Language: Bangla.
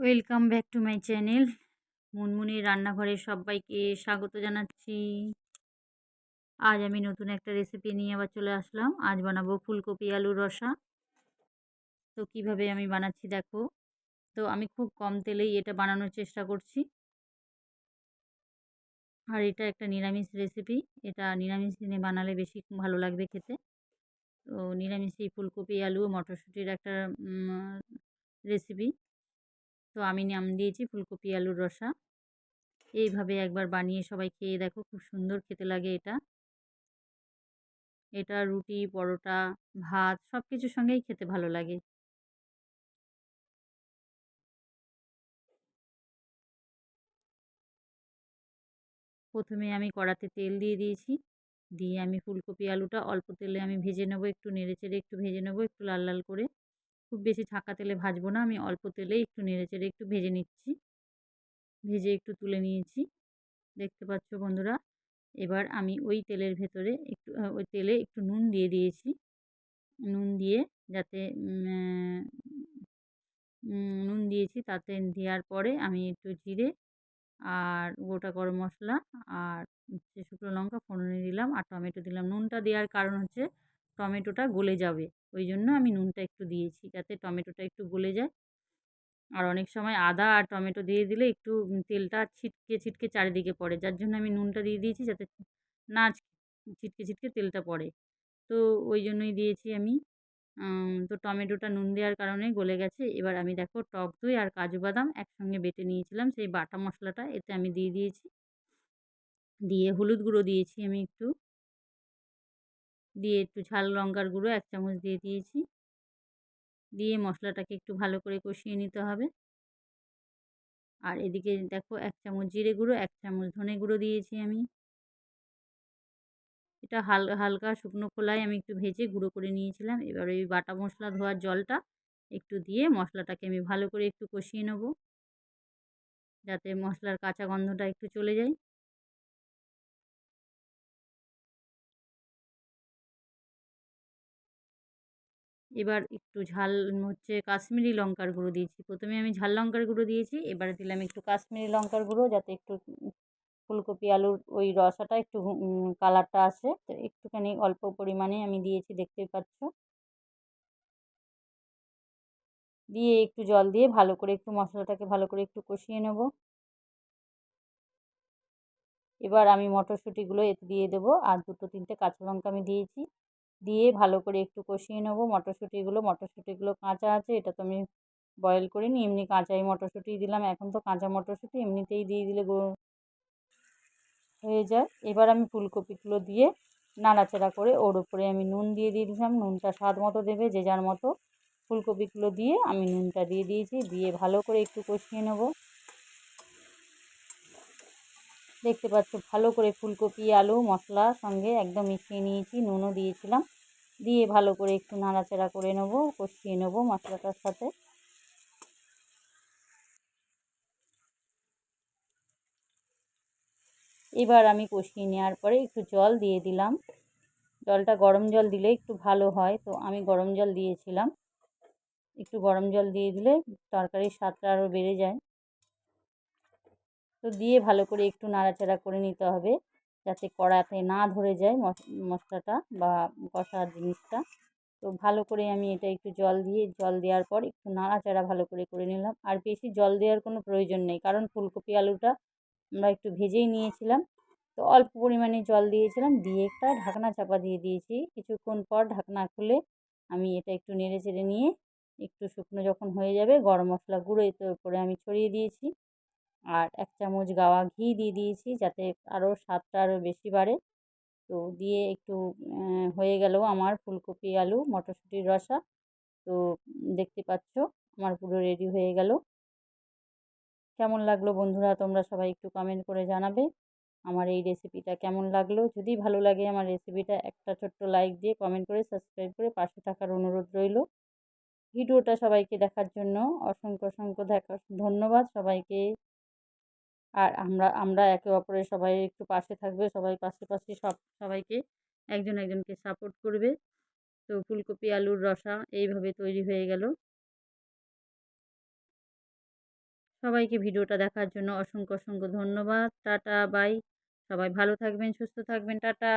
Welcome back to my channel Munmuni রান্নাঘরে সবাইকে স্বাগত জানাচ্ছি। আজ আমি নতুন একটা রেসিপি নিয়ে আবার চলে আসলাম। আজ বানাবো ফুলকপি আলুর রসা। তো কীভাবে আমি বানাচ্ছি দেখো। তো আমি খুব কম তেলেই এটা বানানোর চেষ্টা করছি। আর এটা একটা নিরামিষ রেসিপি এটা নিরামিষ দিনে বানালে বেশি ভালো লাগবে খেতে। তো নিরামিষই ফুলকপি আলু মটরশুঁটির একটা রেসিপি তো আমি নাম দিয়েছি ফুলকপি আলুর রসা। এইভাবে একবার বানিয়ে সবাই খেয়ে দেখো, খুব সুন্দর খেতে লাগে এটা। এটা রুটি, পরোটা, ভাত সব কিছুর সঙ্গেই খেতে ভালো লাগে। প্রথমে আমি কড়াতে তেল দিয়ে দিয়েছি। দিয়ে আমি ফুলকপি আলুটা অল্প তেলে আমি ভেজে নেব, একটু নেড়ে চেড়ে একটু ভেজে নেব, একটু লাল লাল করে। খুব বেশি ছাকা তেলে ভাজবো না। আমি অল্প তেলে একটু নেড়ে চেড়ে একটু ভেজে নিচ্ছি। ভেজে একটু তুলে নিয়েছি। দেখতে পাচ্ছ বন্ধুরা, এবার আমি ওই তেলের ভেতরে একটু ওই তেলে একটু নুন দিয়ে দিয়েছি। নুন দিয়ে যাতে নুন দিয়েছি তাতে দেওয়ার পরে আমি একটু জিরে আর গোটা গরম মশলা আর হচ্ছে শুকনো লঙ্কা ফোড়নে দিলাম আর টমেটো দিলাম। নুনটা দেওয়ার কারণ হচ্ছে টমেটোটা গলে যাবে। ওই জন্য আমি নুনটা একটু দিয়েছি যাতে টমেটোটা একটু গলে যায়। আর অনেক সময় আদা আর টমেটো দিয়ে দিলে একটু তেলটা ছিটকে ছিটকে চারিদিকে পড়ে। যার জন্য আমি নুনটা দিয়ে দিয়েছি যাতে না ছিটকে ছিটকে তেলটা পড়ে। তো ওই জন্যই দিয়েছি আমি। তো টমেটোটা নুন দেওয়ার কারণে গলে গেছে। এবার আমি দেখো টক দই আর কাজু বাদাম একসঙ্গে বেটে নিয়েছিলাম। সেই বাটা মশলাটা এতে আমি দিয়ে দিয়েছি। দিয়ে হলুদ গুঁড়ো দিয়েছি আমি একটু। দিয়ে একটু ঝাল লঙ্কার গুঁড়ো এক চামচ দিয়ে দিয়েছি। দিয়ে মশলাটাকে একটু ভালো করে কষিয়ে নিতে হবে। আর এদিকে দেখো এক চামচ জিরে গুঁড়ো, এক চামচ ধনে গুঁড়ো দিয়েছি আমি। এটা হাল, হালকা শুকনো খোলায় আমি একটু ভেজে গুঁড়ো করে নিয়েছিলাম। এবার ওই বাটা মশলা ধোয়ার জলটা একটু দিয়ে মশলাটাকে আমি ভালো করে একটু কষিয়ে নেব। যাতে মশলার কাঁচা গন্ধটা একটু চলে যায়। এবার একটু ঝাল হচ্ছে কাশ্মীরি লঙ্কার গুঁড়ো দিয়েছি। প্রথমে আমি ঝাল লঙ্কার গুঁড়ো দিয়েছি, এবারে দিলাম একটু কাশ্মীরি লঙ্কার গুঁড়ো যাতে একটু ফুলকপি, আলুর ওই রসাটা একটু কালারটা আসে। তো একটুখানি অল্প পরিমাণে আমি দিয়েছি, দেখতেই পাচ্ছ। দিয়ে একটু জল দিয়ে ভালো করে একটু মশলাটাকে ভালো করে একটু কষিয়ে নেব। এবার আমি মটরশুঁটিগুলো এতে দিয়ে দেবো, আর দুটো তিনটে কাঁচা লঙ্কা আমি দিয়েছি। দিয়ে ভালো করে একটু কষিয়ে নেব। মটরশুঁটিগুলো মটরশুঁটিগুলো কাঁচা আছে, এটা তো আমি বয়েল করিনি এমনি কাঁচাই মটরশুঁটি দিলাম। এখন তো কাঁচা মটরশুঁটি এমনিতেই দিয়ে দিলে হয়ে যায়। এবার আমি ফুলকপিগুলো দিয়ে নাড়াচাড়া করে ওর উপরে আমি নুন দিয়ে দিয়ে দিলাম। নুনটা স্বাদ মতো দেবে, যে যার মতো। ফুলকপিগুলো দিয়ে আমি নুনটা দিয়ে দিয়েছি। দিয়ে ভালো করে একটু কষিয়ে নেব। দেখতে পাচ্ছ, ভালো করে ফুলকপি, আলু, মশলা সঙ্গে একদম মিশিয়ে নিয়েছি, নুনও দিয়েছিলাম। দিয়ে ভালো করে একটু নাড়াচাড়া করে নেব, কষিয়ে নেব মশলাটার সাথে। এবার আমি কষিয়ে নেওয়ার পরে একটু জল দিয়ে দিলাম। জলটা গরম জল দিলে একটু ভালো হয়, তো আমি গরম জল দিয়েছিলাম। একটু গরম জল দিয়ে দিলে তরকারির স্বাদটা আরও বেড়ে যায়। তো দিয়ে ভালো করে একটু নাড়াচাড়া করে নিতে হবে। যাতে কড়াতে না ধরে যায় মশলাটা বা কষার জিনিসটা। তো ভালো করে আমি এটা একটু জল দিয়ে, জল দেওয়ার পর একটু নাড়াচাড়া ভালো করে করে নিলাম। আর বেশি জল দেওয়ার কোনো প্রয়োজন নেই। কারণ ফুলকপি আলুটা আমরা একটু ভেজেই নিয়েছিলাম। তো অল্প পরিমাণে জল দিয়েছিলাম। দিয়ে একটা ঢাকনা চাপা দিয়ে দিয়েছি। কিছুক্ষণ পর ঢাকনা খুলে আমি এটা একটু নেড়ে চেড়ে নিয়ে একটু শুকনো যখন হয়ে যাবে, গরম মশলা গুঁড়ো এতে উপরে আমি ছড়িয়ে দিয়েছি। আর এক চামচ গাওয়া ঘি দিয়ে দিয়েছি যাতে আরও স্বাদটা আরও বেশি বাড়ে। তো দিয়ে একটু হয়ে গেল আমার ফুলকপি আলু, মটরশুঁটির রসা। তো দেখতে পাচ্ছ আমার পুরো রেডি হয়ে গেল। কেমন লাগল বন্ধুরা? তোমরা সবাই একটু কমেন্ট করে জানাবে। আমার এই রেসিপিটা কেমন লাগল? যদি ভালো লাগে আমার রেসিপিটা একটা ছোট্ট লাইক দিয়ে কমেন্ট করে সাবস্ক্রাইব করে পাশে থাকার অনুরোধ রইল। ভিডিওটা সবাইকে দেখার জন্য অসংখ্য অসংখ্য দেখা, ধন্যবাদ সবাইকে। আর আমরা আমরা একে অপরের সবাই একটু পাশে থাকবে, সবাই পাশে পাশে সব, সবাইকে একজন একজনকে সাপোর্ট করবে। তো ফুলকপি, আলুর রসা এইভাবে তৈরি হয়ে গেল। সবাইকে ভিডিওটা দেখার জন্য অসংখ্য অসংখ্য ধন্যবাদ। Tata, bye. সবাই ভালো থাকবেন, সুস্থ থাকবেন। টাটা।